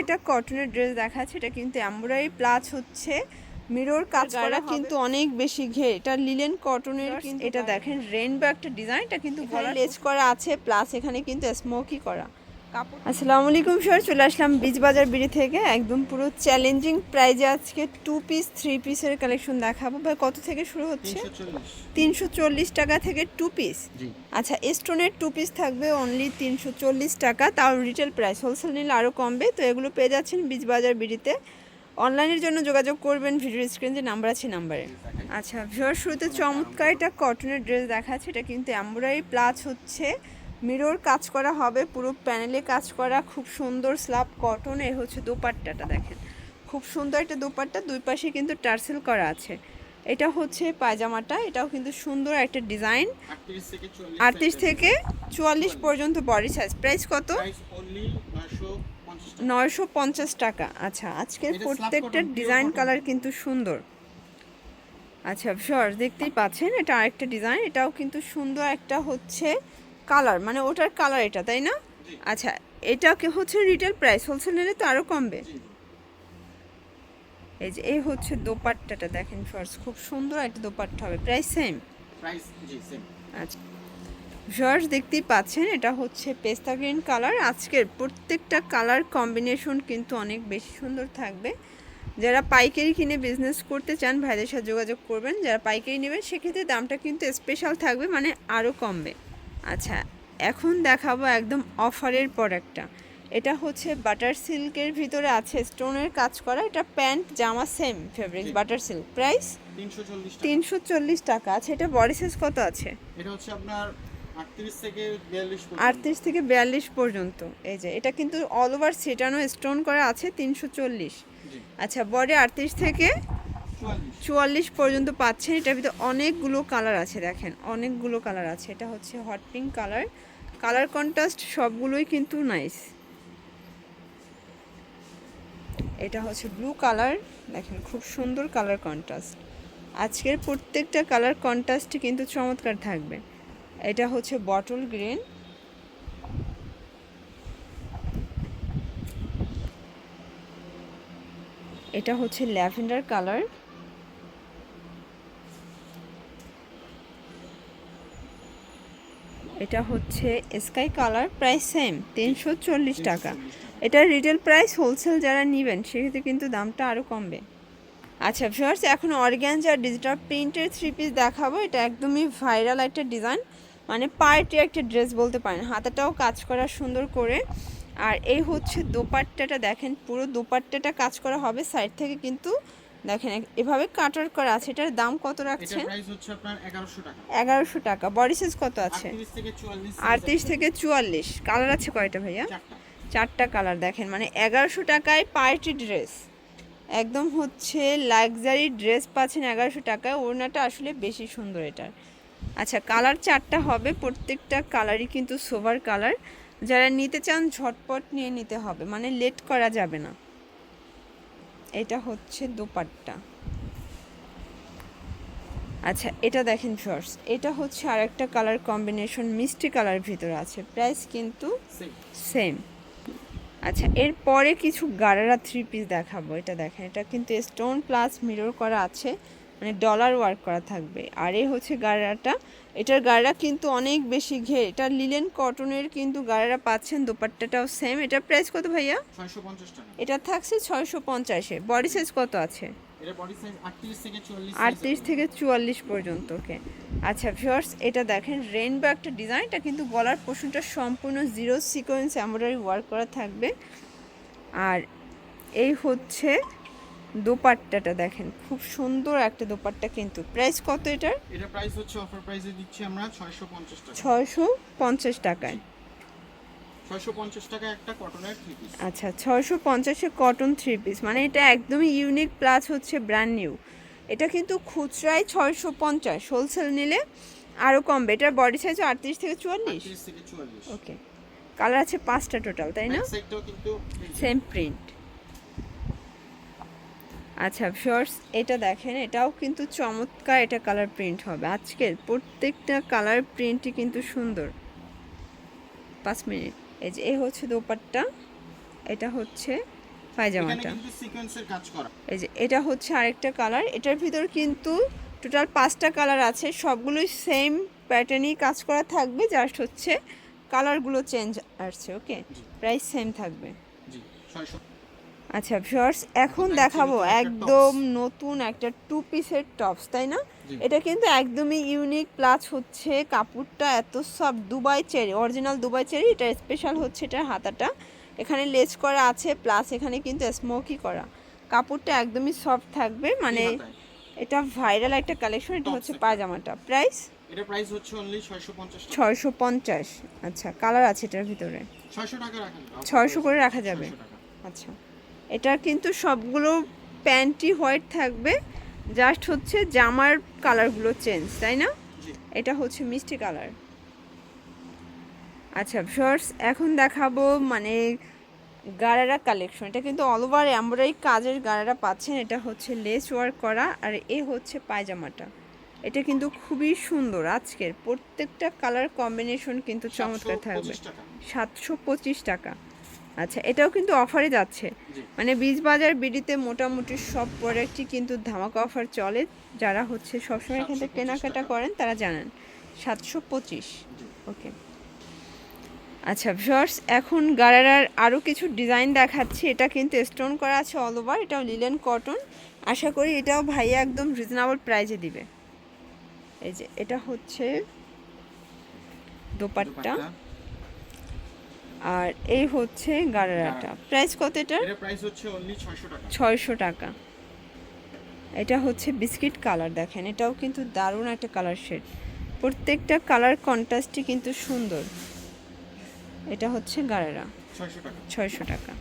এটা কটনের ড্রেস দেখাচ্ছে এটা কিন্তু এমব্রয়ডারি প্লাস হচ্ছে। মিরর কাজ করা কিন্তু অনেক বেশি ঘের। এটা লিলেন কটনের কিন্তু এটা দেখেন রেনবো একটা ডিজাইন এটা কিন্তু ঘরে লেজ করা আছে প্লাস এখানে কিন্তু স্মোকি করা। আসসালামু আলাইকুম স্যার চলে আসলাম বীজ বাজার বিড়ি থেকে। একদম পুরো চ্যালেঞ্জিং প্রাইজে আজকে টু পিস থ্রি পিসের কালেকশন দেখাবো। ভাই কত থেকে শুরু হচ্ছে? তিনশো চল্লিশ। টাকা থেকে টু পিস আচ্ছা স্টোনের টু পিস থাকবে অনলি তিনশো চল্লিশ টাকা তাও রিটেল প্রাইস হোলসেল নিলে আরও কমবে। তো এগুলো পেয়ে যাচ্ছেন বীজ বাজার বিডিতে অনলাইনের জন্য যোগাযোগ করবেন ভিডিও স্ক্রিন যে নাম্বার আছে নাম্বারে আচ্ছা ভিওর শুরুতে চমৎকার একটা কটনের ড্রেস দেখাচ্ছে। এটা কিন্তু এমব্রয়ডারি প্লাস হচ্ছে। মিরর কাজ করা হবে পুরো প্যানেলে কাজ করা খুব সুন্দর স্ল্যাব কটন এ হচ্ছে দোপাট্টাটা দেখেন। খুব সুন্দর একটা দোপাট্টা দুই পাশে কিন্তু টার্সেল করা আছে। এটা হচ্ছে পায়জামাটা এটাও কিন্তু সুন্দর একটা ডিজাইন 38 থেকে 40 আটত্রিশ থেকে চুয়াল্লিশ পর্যন্ত বডি সাইজ প্রাইস কত? প্রাইস অনলি 950 নয়শো পঞ্চাশ টাকা। আচ্ছা আজকের প্রত্যেকটা ডিজাইন কালার কিন্তু সুন্দর। আচ্ছা শর দেখতেই পাচ্ছেন এটা আরেকটা ডিজাইন এটাও কিন্তু সুন্দর একটা হচ্ছে কালার মানে ওটার কালার এটা তাই না? আচ্ছা এটা কি হচ্ছে রিটেল প্রাইস হোলসেল নিলে তো আরও কমবে। এই যে এই হচ্ছে দোপাট্টাটা দেখেন ফার্স্ট খুব সুন্দর একটা দোপাট্টা হবে প্রাইস সেম প্রাইস জি সেম আচ্ছা। ভিউয়ার্স দেখতেই পাচ্ছেন এটা হচ্ছে পেস্তা গ্রিন কালার আজকের প্রত্যেকটা কালার কম্বিনেশন কিন্তু অনেক বেশি সুন্দর থাকবে। যারা পাইকারি কিনে বিজনেস করতে চান ভাইদের সাথে যোগাযোগ করবেন যারা পাইকারি নেবেন সেক্ষেত্রে দামটা কিন্তু স্পেশাল থাকবে মানে আরও কমবে। আচ্ছা এখন দেখাবো একদম অফারের প্রোডাক্টটা। এটা হচ্ছে বাটার সিল্কের ভিতরে আছে স্টোনের কাজ করা। এটা প্যান্ট জামা same fabric butter silk. Price? তিনশো চল্লিশ টাকা। আছে এটা বডি সাইজ কত আছে? এটা হচ্ছে আপনার 38 থেকে 42 পর্যন্ত। আটত্রিশ থেকে বিয়াল্লিশ পর্যন্ত। এই যে এটা কিন্তু অল ওভার সেটানো স্টোন করা আছে তিনশো চল্লিশ। আচ্ছা বডি আটত্রিশ থেকে 44 চুয়াল্লিশ পর্যন্ত পাচ্ছেন। এটার ভিতরে অনেকগুলো কালার আছে, দেখেন। অনেকগুলো কালার আছে। এটা হচ্ছে hot pink colour colour contrast সবগুলোই কিন্তু নাইস এটা হচ্ছে ব্লু কালার দেখেন, খুব সুন্দর কালার কন্ট্রাস্ট আজকের প্রত্যেকটা কালার কন্ট্রাস্টই কিন্তু চমৎকার থাকবে। এটা হচ্ছে বটল গ্রিন এটা হচ্ছে ল্যাভেন্ডার কালার এটা হচ্ছে স্কাই কালার, প্রাইস সেম তিনশো চল্লিশ টাকা। এটার রিটেল প্রাইস হোলসেল যারা নেবেন, সেক্ষেত্রে কিন্তু দামটা আরও কমবে। আচ্ছা ভিউয়ার্স এখন অর্গ্যানজা ডিজিটাল প্রিন্টের থ্রি পিস দেখাবো। এটা একদমই ভাইরাল একটা ডিজাইন মানে পার্টি একটা ড্রেস বলতে পারেন। হাতাটাও কাজ করা সুন্দর করে। আর এই হচ্ছে দোপাট্টাটা দেখেন, পুরো দোপাট্টাটা কাজ করা হবে সাইড থেকে কিন্তু দেখেন এভাবে কাটার করা আছে। এটার দাম কত এটা রাখছেন? প্রাইস হচ্ছে আপনার 1100 টাকা। এগারোশো টাকা। বডি সাইজ কত আছে? 38 থেকে 44 আটত্রিশ থেকে চুয়াল্লিশ। কালার আছে কয়টা ভাইয়া? চারটা। চারটা কালার দেখেন। মানে এগারোশো টাকায় পার্টি ড্রেস। একদম হচ্ছে লাক্সারি ড্রেস পাচ্ছেন এগারোশো টাকায়। ওড়নাটা আসলে বেশি সুন্দর এটার। আচ্ছা কালার চারটা হবে। প্রত্যেকটা কালারই কিন্তু সোভার কালার যারা নিতে চান ঝটপট নিয়ে নিতে হবে। মানে লেট করা যাবে না। এটা হচ্ছে দোপাট্টা। আচ্ছা এটা দেখেন ফার্স এটা হচ্ছে আর একটা কালার কম্বিনেশন মিষ্টি কালার ভিতরে আছে। প্রাইস কিন্তু সেম সেম আচ্ছা এরপরে কিছু গারারা থ্রি পিস দেখাবো। এটা দেখেন এটা কিন্তু স্টোন প্লাস মিরর করা আছে। মানে ডলার ওয়ার্ক করা থাকবে। আর এই হচ্ছে গারাটা এটার গাড়া কিন্তু অনেক বেশি ঘে এটা লিলেন কটনের কিন্তু গাড়ারা পাচ্ছেন দোপাট্টাটাও সেম এটার প্রাইস কত ভাইয়া? এটা থাকছে ছয়শো পঞ্চাশে বডি সাইজ কত আছে? এটা বডি সাইজ 38 থেকে 44 আটত্রিশ থেকে চুয়াল্লিশ পর্যন্ত ওকে আচ্ছা ভিউয়ার্স এটা দেখেন রেনবো একটা ডিজাইন এটা কিন্তু গলার পোষণটা সম্পূর্ণ জিরো সিকোয়েন্স এমব্রয়ডারি ওয়ার্ক করা থাকবে। আর এই হচ্ছে দোপাট্টাটা দেখেন খুব সুন্দর একটা দোপাট্টা কিন্তু। প্রাইস কত এটার? এটা প্রাইস হচ্ছে অফার প্রাইসে দিচ্ছি আমরা 650 টাকা। ছয়শো পঞ্চাশ টাকায়। 650 টাকা একটা কটনের থ্রি পিস আচ্ছা ছয়শো পঞ্চাশে কটন থ্রি পিস মানে এটা একদমই ইউনিক প্লাস হচ্ছে ব্র্যান্ড নিউ এটা কিন্তু খুচরায় ছয়শো পঞ্চাশ হোলসেল নিলে আরও কমবে। এটার বডি সাইজ আটত্রিশ থেকে চুয়াল্লিশ? 38 থেকে 44 ওকে কালার আছে পাঁচটা টোটাল তাই না? সেম প্রিন্ট আচ্ছা শর্টস এটা দেখেন এটাও কিন্তু চমৎকার এটা কালার প্রিন্ট হবে। আজকের প্রত্যেকটা কালার প্রিন্টই কিন্তু সুন্দর। পাঁচ মিনিট। এই যে এ হচ্ছে দোপাট্টা এটা হচ্ছে পায়জামাটা। এই যে এটা হচ্ছে আরেকটা কালার এটার ভিতর কিন্তু টোটাল পাঁচটা কালার আছে। সবগুলোই সেম প্যাটার্নই কাজ করা থাকবে জাস্ট হচ্ছে কালারগুলো চেঞ্জ আসছে ওকে প্রাইস সেম থাকবে। জি আচ্ছা ভিউয়ার্স এখন দেখাবো একদম নতুন একটা টু পিসের টপস তাই না? এটা কিন্তু একদমই ইউনিক প্লাস হচ্ছে কাপড়টা এত সব Dubai cherry original Dubai cherry এটা স্পেশাল হচ্ছে এটার হাতাটা। এখানে লেস করা আছে প্লাস এখানে কিন্তু স্মোকি করা। কাপড়টা একদমই সফট থাকবে মানে এটা ভাইরাল একটা কালেকশন এটা হচ্ছে পায়জামাটা। প্রাইস এটা প্রাইস হচ্ছে অনলি ছয়শো পঞ্চাশ টাকা। ছয়শো পঞ্চাশ। আচ্ছা কালার আছে এটার ভিতরে। ছয়শো টাকা রাখেন। 600 করে রাখা যাবে। আচ্ছা। এটা কিন্তু সবগুলো প্যান্টই হোয়াইট থাকবে। জাস্ট হচ্ছে জামার কালারগুলো চেঞ্জ তাই না? এটা হচ্ছে মিষ্টি কালার। আচ্ছা ভিউয়ার্স এখন দেখাবো মানে গারারা কালেকশন। এটা কিন্তু অল ওভার এমব্রয়ডারি কাজের গারারা পাচ্ছেন। এটা হচ্ছে লেস ওয়ার্ক করা আর এ হচ্ছে পায়জামাটা। এটা কিন্তু খুবই সুন্দর আজকের। প্রত্যেকটা কালার কম্বিনেশন কিন্তু চমৎকার থাকবে। সাতশো পঁচিশ টাকা। আচ্ছা এটাও কিন্তু অফারে যাচ্ছে। মানে বীজ বাজার বিডিতে মোটামুটি সব প্রোডাক্টই কিন্তু ধামাকা অফার চলে। যারা হচ্ছে সবসময় এখান থেকে কেনাকাটা করেন তারা জানেন। সাতশো পঁচিশ। ওকে। আচ্ছা ভিউয়ার্স এখন গারারার আরও কিছু ডিজাইন দেখাচ্ছি। এটা কিন্তু স্টোন করা আছে অল ওভার এটাও লিলেন কটন আশা করি এটাও ভাইয়া একদম রিজনেবল প্রাইজে দিবে। এই যে এটা হচ্ছে দোপাট্টা। দোপাট্টা। আর এই হচ্ছে গারারাটা প্রাইস কত এটার? এটা প্রাইস হচ্ছে অনলি ছয়শো টাকা। ছয়শো টাকা। এটা হচ্ছে বিস্কিট কালার দেখেন। এটাও কিন্তু দারুণ একটা কালার শেড। প্রত্যেকটা কালার কন্ট্রাস্টই কিন্তু সুন্দর। এটা হচ্ছে গারারা ছয়শো টাকা। ছয়শো টাকা।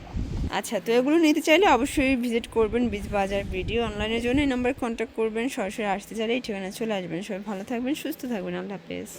আচ্ছা তো এগুলো নিতে চাইলে অবশ্যই ভিজিট করবেন বীজ বাজার ভিডিও অনলাইনের জন্য। এই নাম্বারে কন্ট্যাক্ট করবেন। সরাসরি আসতে চাইলে এই ঠিকানা চলে আসবেন। সবাই ভালো থাকবেন সুস্থ থাকবেন। আল্লাহ হাফেজ।